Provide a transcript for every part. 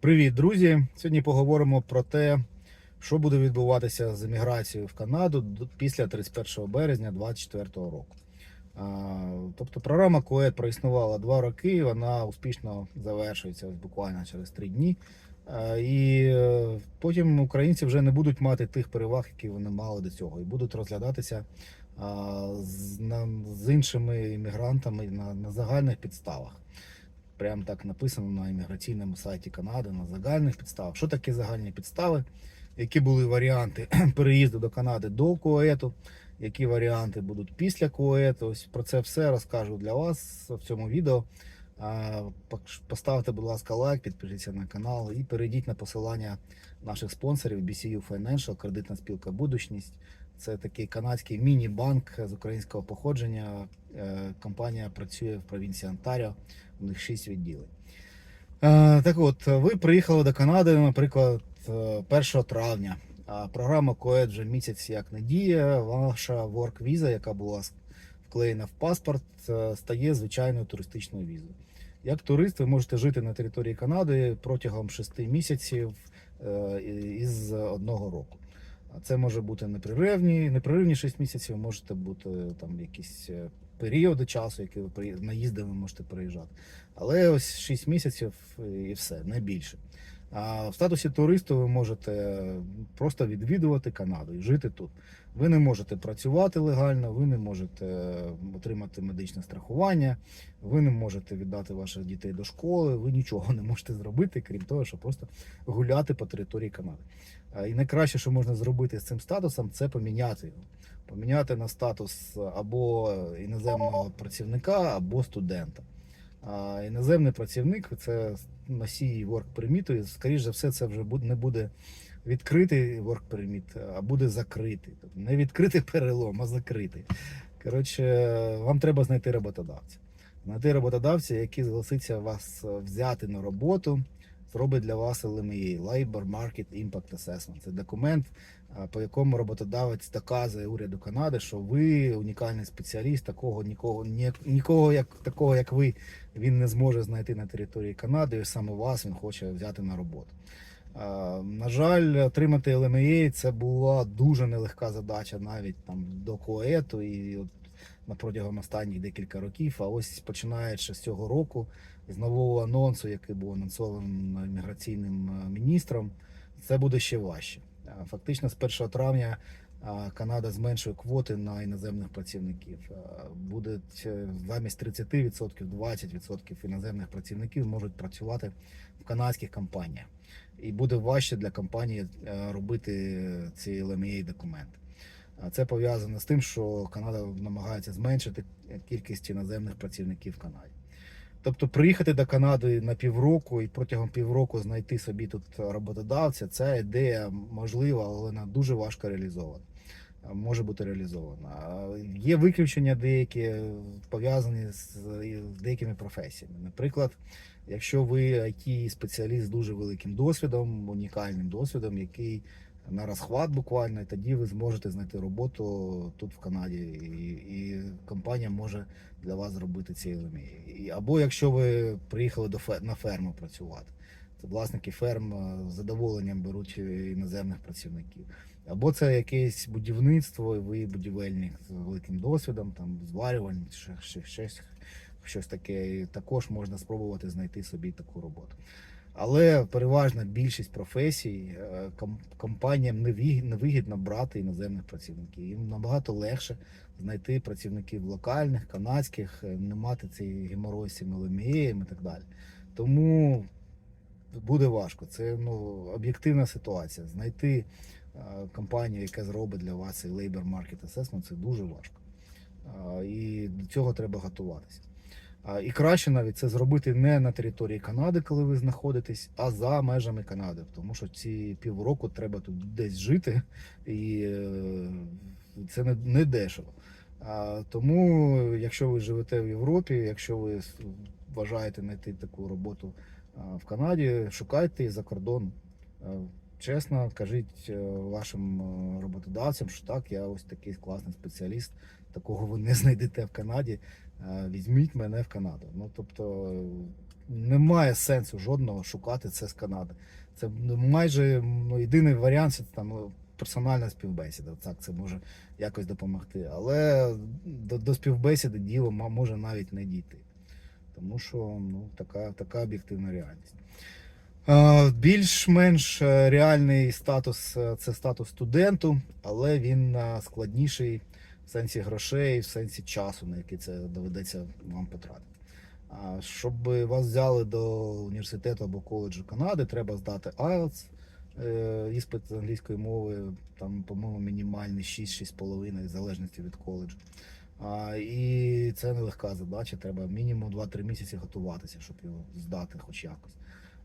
Привіт, друзі! Сьогодні поговоримо про те, що буде відбуватися з еміграцією в Канаду після 31 березня 2024 року. Тобто програма КОЕД проіснувала два роки, вона успішно завершується буквально через три дні. І е, потім українці вже не будуть мати тих переваг, які вони мали до цього, і будуть розглядатися з, іншими іммігрантами на, на загальних підставах. Прям так написано на імміграційному сайті Канади на загальних підставах. Що таке загальні підстави? Які були варіанти переїзду до Канади до КОЕТу, які варіанти будуть після КОЕТу? Ось про це все розкажу для вас в цьому відео. Поставте, будь ласка, лайк, підпишіться на канал і перейдіть на посилання наших спонсорів BCU Financial, кредитна спілка Будучність. Це такий канадський міні-банк з українського походження. Е, Компанія працює в провінції Онтаріо у них 6 відділень. Е, так от, ви приїхали до Канади, наприклад, е, 1 травня. А програма КОЕД вже місяць як не діє. Ваша work віза, яка була вклеєна в паспорт, е, стає звичайною туристичною візою. Як турист, ви можете жити на території Канади протягом 6 місяців е, із одного року. Це може бути непреривні, непреривні 6 місяців, можете бути там якісь е, періоди часу, які ви наїздами можете приїжджати. Але ось 6 місяців і все, не більше. А в статусі туристу ви можете просто відвідувати Канаду і жити тут. Ви не можете працювати легально, ви не можете отримати медичне страхування, ви не можете віддати ваших дітей до школи, ви нічого не можете зробити, крім того, що просто гуляти по території Канади. І найкраще, що можна зробити з цим статусом, це поміняти його. Поміняти на статус або іноземного працівника, або студента. А іноземний працівник це носій work permit, і скоріш за все, це вже не буде відкритий work permit, а буде закритий. Тобто не відкритий перелом, а закритий. Коротше, вам треба знайти роботодавця. Знайти роботодавця, який зголоситься вас взяти на роботу, зробить для вас LMEA, Labor Market Impact Assessment. Це документ, по якому роботодавець доказує уряду Канади, що ви унікальний спеціаліст, такого нікого, ні- нікого як такого, як ви, він не зможе знайти на території Канади, і саме вас він хоче взяти на роботу. На жаль, отримати LMAA це була дуже нелегка задача навіть там до КОЕТу і от протягом останніх декілька років. А ось починаючи з цього року, з нового анонсу, який був анонсований міграційним е, міністром, це буде ще важче. Фактично з 1 травня Канада зменшує квоти на іноземних працівників. Буде замість 30% 20% іноземних працівників можуть працювати в канадських компаніях. І буде важче для компанії е, робити ці LMA документи. А Це пов'язано з тим, що Канада намагається зменшити кількість іноземних працівників в Канаді. Тобто приїхати до Канади на півроку і протягом півроку знайти собі тут роботодавця, ця ідея можлива, але вона дуже важко реалізована. Може бути реалізована. Є виключення деякі пов'язані з деякими професіями. Наприклад, якщо ви it спеціаліст з дуже великим досвідом, унікальним досвідом, який на розхват буквально, і тоді ви зможете знайти роботу тут в Канаді, і, і компанія може для вас зробити ці. І- Або якщо ви приїхали до на ферму працювати, то власники ферм е, з задоволенням беруть іноземних працівників. Або це якесь будівництво, і ви будівельник з великим досвідом, там зварювальник, ще, ще, щось, щось таке. І також можна спробувати знайти собі таку роботу. Але переважна більшість професій е, компаніям невигідно брати іноземних працівників. Їм набагато легше знайти працівників локальних, канадських, е, не мати цей геморой з і так далі. Тому буде важко. Це ну, об'єктивна ситуація. Знайти е, компанію, яка зробить для вас цей Labor Market Assessment, це дуже важко. І до цього треба готуватися. І краще навіть це зробити не на території Канади, коли ви знаходитесь, а за межами Канади. Тому що ці півроку треба тут десь жити, і е, це не, не дешево. Тому, якщо ви живете в Європі, якщо ви вважаєте знайти таку роботу в Канаді, шукайте за кордоном. Чесно, кажіть е, вашим е, роботодавцям, що так, я ось такий класний спеціаліст, такого ви не знайдете в Канаді. Е, Візьміть мене в Канаду. Ну тобто немає сенсу жодного шукати це з Канади. Це майже ну, єдиний варіант це там ну, персональна співбесіда. Так, це може якось допомогти. Але до, до співбесіди діло може навіть не дійти. Тому що ну, така, така об'єктивна реальність. Е, Більш-менш е, реальний статус е, це статус студенту, але він складніший в сенсі грошей, в сенсі часу, на який це доведеться вам потратити. Щоб вас взяли до університету або коледжу Канади, треба здати IELTS, іспит з англійської мови, там, по-моєму, мінімальний 6-6,5, в залежності від коледжу. А, і це нелегка задача, треба мінімум 2-3 місяці готуватися, щоб його здати хоч якось.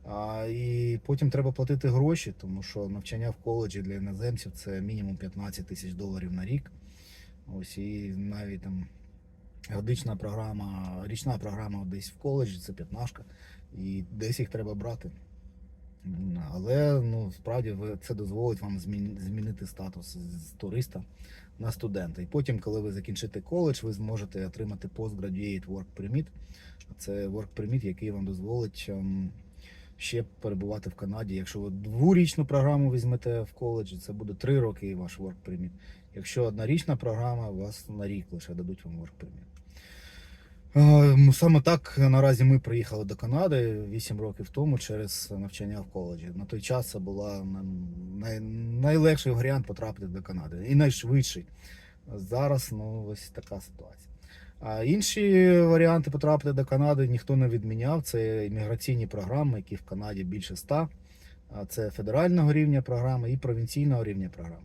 А, і потім треба платити гроші, тому що навчання в коледжі для іноземців це мінімум 15 тисяч доларів на рік. Ось і навіть там годична програма, річна програма десь в коледжі це п'ятнашка, і десь їх треба брати. Але ну, справді це дозволить вам змінити статус з туриста на студента. І потім, коли ви закінчите коледж, ви зможете отримати Postgraduate Work Permit. Це Work Permit, який вам дозволить ем, ще перебувати в Канаді. Якщо ви дворічну програму візьмете в коледжі, це буде три роки ваш Work Permit. Якщо однорічна програма, вас на рік лише дадуть вам Work Permit. Ну, Саме так наразі ми приїхали до Канади 8 років тому через навчання в коледжі. На той час це була най, найлегший варіант потрапити до Канади і найшвидший. Зараз ну, ось така ситуація. А інші варіанти потрапити до Канади ніхто не відміняв. Це імміграційні програми, які в Канаді більше 100. А Це федерального рівня програми і провінційного рівня програми.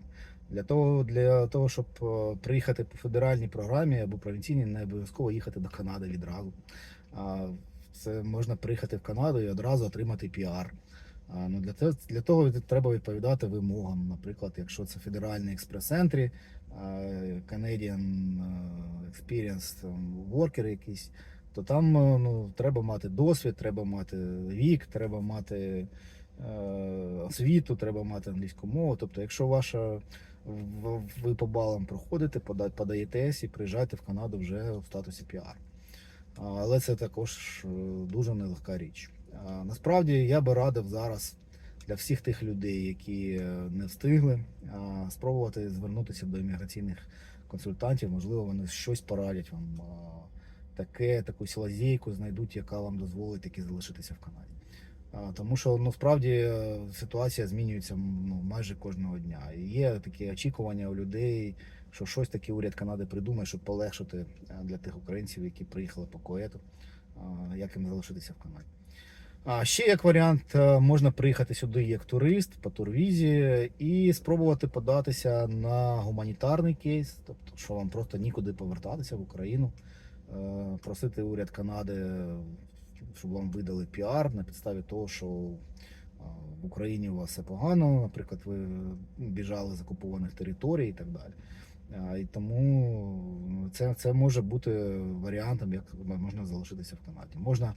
Для того, для того, щоб е, приїхати по федеральній програмі або провінційній, не обов'язково їхати до Канади відразу. Це можна приїхати в Канаду і одразу отримати піар. Ну, для, те- для того треба відповідати вимогам. Наприклад, якщо це федеральний експрес-ентрі, а, Canadian Experience Worker якийсь, то там е, ну, треба мати досвід, треба мати вік, треба мати е, освіту, треба мати англійську мову. Тобто, якщо ваша ви по балам проходите, пода- подаєтесь і приїжджаєте в Канаду вже в статусі піар. Але це також е, дуже нелегка річ. Насправді я би радив зараз для всіх тих людей, які е, не встигли, спробувати звернутися до імміграційних консультантів. Можливо, вони щось порадять вам. Таке, таку лазейку знайдуть, яка вам дозволить таки залишитися в Канаді. Тому що ну е, ситуація змінюється ну, майже кожного дня. І є такі очікування у людей, що щось таке уряд Канади придумає, щоб полегшити е, для тих українців, які приїхали по коету, як їм залишитися в Канаді. А ще як варіант, е, можна приїхати сюди як турист по турвізі і спробувати податися на гуманітарний кейс, тобто, що вам просто нікуди повертатися в Україну, е, просити уряд Канади, щоб вам видали піар на підставі того, що в Україні у вас все погано, наприклад, ви біжали з окупованих територій і так далі. І тому ну, це, це може бути варіантом, як можна залишитися в Канаді. Можна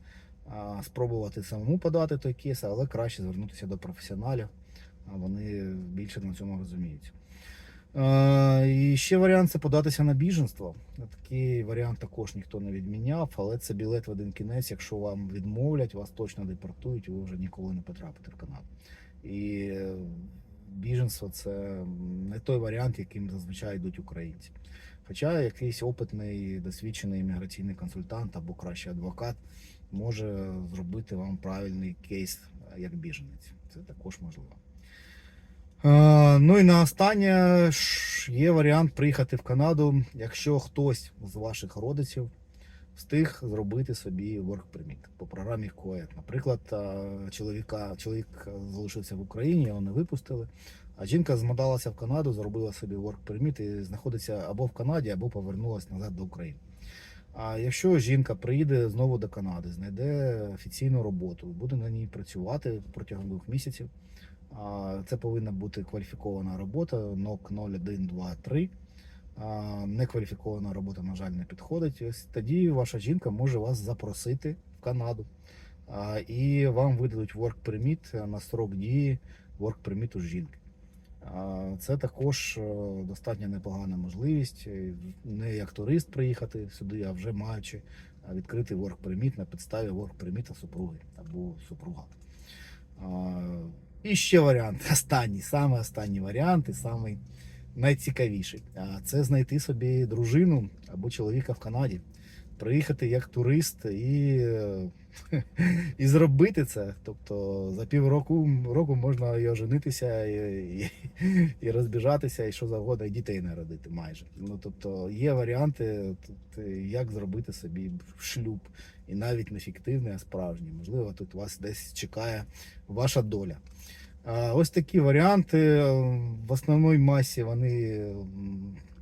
спробувати самому подати той кейс, але краще звернутися до професіоналів, вони більше на цьому розуміють. І ще варіант це податися на біженство. Такий варіант також ніхто не відміняв, але це білет в один кінець. Якщо вам відмовлять, вас точно депортують, ви вже ніколи не потрапите в Канаду. І е, біженство це не той варіант, яким зазвичай йдуть українці. Хоча якийсь опитний, досвідчений імміграційний консультант або краще адвокат може зробити вам правильний кейс е, як біженець. Це також можливо. Ну і на останнє є варіант приїхати в Канаду, якщо хтось з ваших родичів встиг зробити собі work permit по програмі КОЕТ. Наприклад, чоловіка, чоловік залишився в Україні, його не випустили. А жінка змоталася в Канаду, зробила собі work permit і знаходиться або в Канаді, або повернулася назад до України. А якщо жінка приїде знову до Канади, знайде офіційну роботу, буде на ній працювати протягом двох місяців. Це повинна бути кваліфікована робота НОК 0123. А, Некваліфікована робота, на жаль, не підходить. Ось тоді ваша жінка може вас запросити в Канаду. І вам видадуть work permit на срок дії work permit жінки. Це також е, достатньо непогана можливість. е, Не як турист приїхати сюди, а вже маючи а відкрити work permit на підставі permit супруги або супруга. І ще варіант, останній, саме останній варіант і самий найцікавіший. Це знайти собі дружину або чоловіка в Канаді, приїхати як турист і, і зробити це. Тобто за півроку року можна і оженитися, і, і, і розбіжатися, і що завгодно, і дітей народити майже. Ну тобто є варіанти, як зробити собі шлюб, і навіть не фіктивний, а справжній. Можливо, тут вас десь чекає ваша доля. Ось такі варіанти. В основній масі вони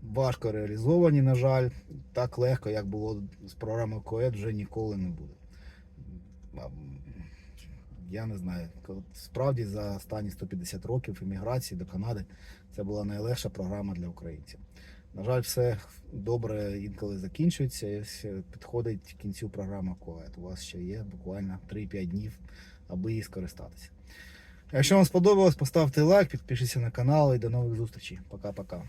важко реалізовані, на жаль. Так легко, як було з програмою КОЕД, вже ніколи не буде. Я не знаю. Справді за останні 150 років імміграції до Канади це була найлегша програма для українців. На жаль, все добре інколи закінчується. і Підходить кінцю програма КОЕД. У вас ще є буквально 3-5 днів, аби її скористатися. Якщо вам сподобалось, поставте лайк, підпишіться на канал і до нових зустрічей. Пока-пока.